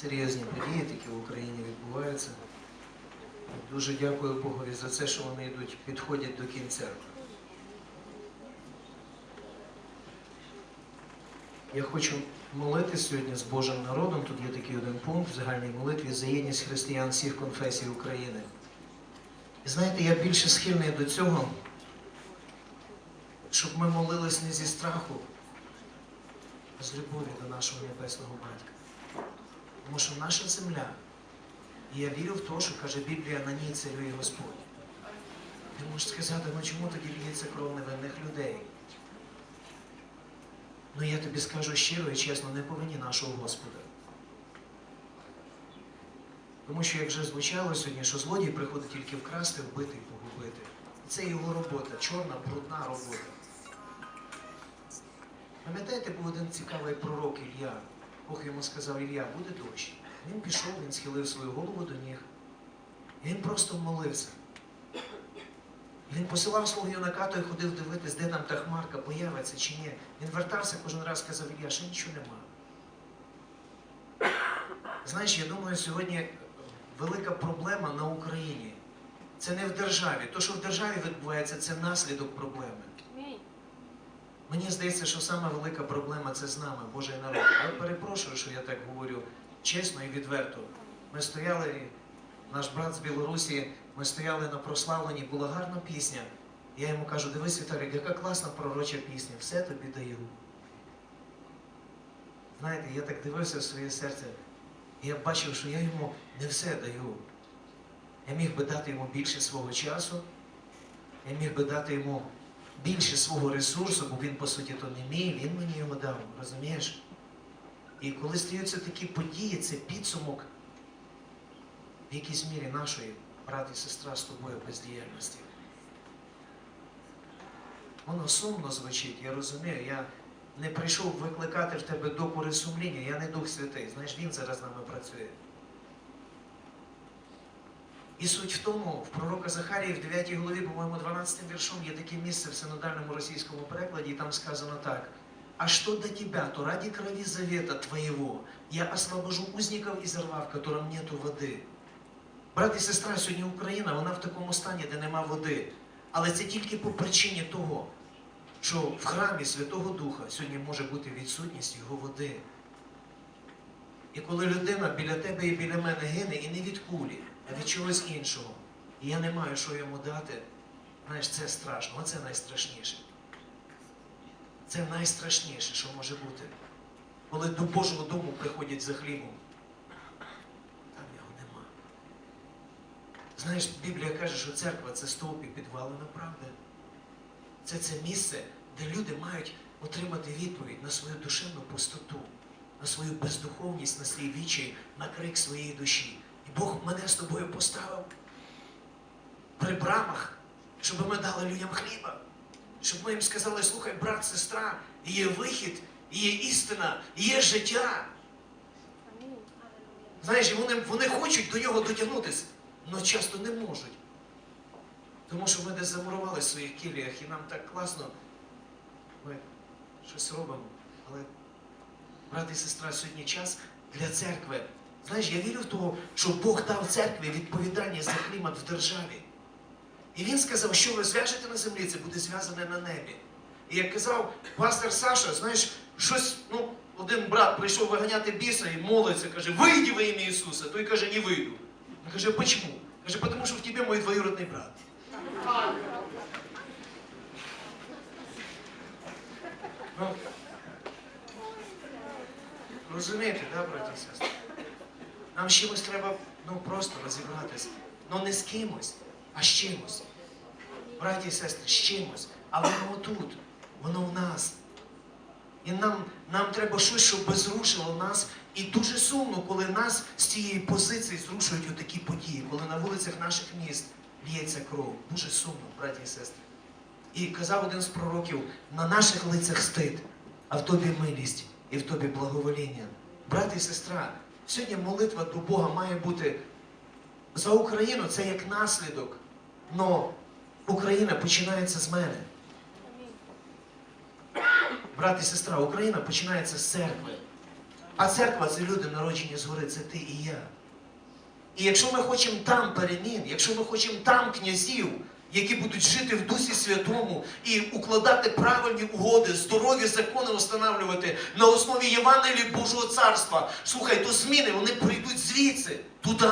серйозні події, які в Україні відбуваються. Дуже дякую Богові за це, що вони йдуть, підходять до кінця. Я хочу молитися сьогодні з Божим народом. Тут є такий один пункт в загальній молитві за єдність християн всіх конфесій України. І знаєте, я більше схильний до цього, щоб ми молились не зі страху, а з любові до нашого небесного батька. Тому що наша земля, і я вірю в те, що каже Біблія, на ній царює Господь. Ти можеш сказати, ну чому тоді ліється кров невинних людей? Ну я тобі скажу щиро і чесно, не повинні нашого Господа. Тому що, як вже звучало сьогодні, що злодій приходить тільки вкрасти, вбити і погубити. Це його робота, чорна, брудна робота. Пам'ятаєте, був один цікавий пророк Ілля. Бог йому сказав, Ілля, буде дощ. Він пішов, він схилив свою голову до ніг. Він просто молився. Він посилав свого юнака, той ходив дивитись, де там та хмарка появиться чи ні. Він вертався кожен раз сказав, Ілля, ще нічого нема. Знаєш, я думаю, сьогодні велика проблема на Україні. Це не в державі. То, що в державі відбувається, це наслідок проблеми. Мені здається, що саме велика проблема це з нами, Божий народ. Я перепрошую, що я так говорю чесно і відверто. Ми стояли, наш брат з Білорусі, ми стояли на прославленні, була гарна пісня. Я йому кажу, дивись, Віталій, яка класна пророча пісня, все тобі даю. Знаєте, я так дивився в своє серце, і я бачив, що я йому не все даю. Я міг би дати йому більше свого часу, я міг би дати йому більше свого ресурсу, бо він, по суті, то не мій, він мені його дав, розумієш? І коли стаються такі події, це підсумок в якійсь мірі нашої брат і сестра з тобою бездіяльності. Воно сумно звучить, я розумію. Я не прийшов викликати в тебе докори сумління, я не Дух Святий. Знаєш, він зараз з нами працює. І суть в тому, в пророка Захарії в 9 главі, по-моєму, 12 віршом є таке місце в синодальному російському перекладі, і там сказано так. А что до тебя, то ради крови завета твоего я освобожу узников из рва, в котором нету води. Брат і сестра, сьогодні Україна, вона в такому стані, де нема води. Але це тільки по причині того, що в храмі Святого Духа сьогодні може бути відсутність його води. І коли людина біля тебе і біля мене гине, і не від кулі, а від чогось іншого, і я не маю що йому дати, знаєш, це страшно, оце найстрашніше. Це найстрашніше, що може бути. Коли до Божого дому приходять за хлібом, там його нема. Знаєш, Біблія каже, що церква це стовп і підвалина правди. Це це місце, де люди мають отримати відповідь на свою душевну пустоту, на свою бездуховність, на свій вічай, на крик своєї душі. Бог мене з тобою поставив при брамах, щоб ми дали людям хліба. Щоб ми їм сказали, слухай, брат, сестра, є вихід, є істина, є життя. Знаєш, вони, вони хочуть до нього дотягнутися, але часто не можуть. Тому що ми десь замурували в своїх кіліях, і нам так класно, ми щось робимо. Але, брат і сестра, сьогодні час для церкви. Знаєш, я вірю в того, що Бог дав церкві відповідальність за клімат в державі. І він сказав, що ви зв'яжете на землі, це буде зв'язане на небі. І як казав пастор Саша, знаєш, щось, ну, один брат прийшов виганяти біса і молиться, каже, вийди во ім'я Ісуса. Той каже, не вийду. Він каже, почему? Каже, тому що в тебе мій двоюродний брат. Ну, розумієте, да, браті і сестри? Нам з чимось треба ну, просто розібратися. Ну не з кимось, а з чимось. Браті і сестри, з чимось. А воно отут, воно в нас. І нам, нам треба щось, щоб зрушило нас. І дуже сумно, коли нас з цієї позиції зрушують отакі події, коли на вулицях наших міст лється кров. Дуже сумно, браті і сестри. І казав один з пророків: на наших лицях стид, а в тобі милість і в тобі благовоління. Брат і сестра, сьогодні молитва до Бога має бути за Україну, це як наслідок. Но Україна починається з мене. Брат і сестра, Україна починається з церкви. А церква це люди народжені згори, це ти і я. І якщо ми хочемо там перемін, якщо ми хочемо там князів, які будуть жити в Дусі Святому і укладати правильні угоди, здорові закони встановлювати на основі Євангелії Божого Царства, слухай, то зміни вони прийдуть звідси, туди.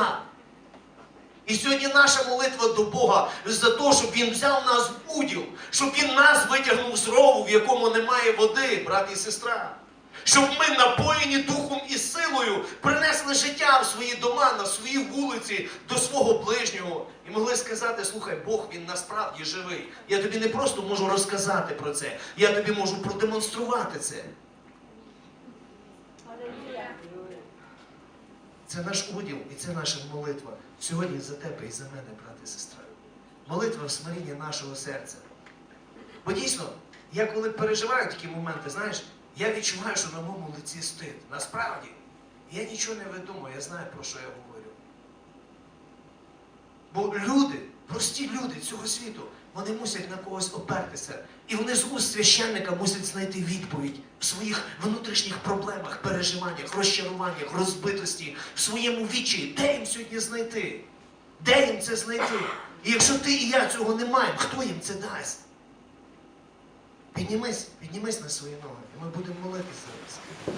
І сьогодні наша молитва до Бога за те, щоб Він взяв нас в уділ, щоб Він нас витягнув з рову, в якому немає води, брат і сестра. Щоб ми, напоєні духом і силою, принесли життя в свої дома, на свої вулиці, до свого ближнього. І могли сказати, слухай, Бог він насправді живий. Я тобі не просто можу розказати про це, я тобі можу продемонструвати це. Це наш уділ і це наша молитва. Сьогодні за тебе і за мене, брат і сестра. Молитва в смирінні нашого серця. Бо дійсно, я коли переживаю такі моменти, знаєш, я відчуваю, що на моєму лиці стид. Насправді, я нічого не видумую, я знаю, про що я говорю. Бо люди, прості люди цього світу, вони мусять на когось опертися. І вони з уст священника мусять знайти відповідь в своїх внутрішніх проблемах, переживаннях, розчаруваннях, розбитості, в своєму вічі. Де їм сьогодні знайти? Де їм це знайти? І якщо ти і я цього не маємо, хто їм це дасть? Піднімись, піднімись на свої ноги, і ми будемо молитися зараз.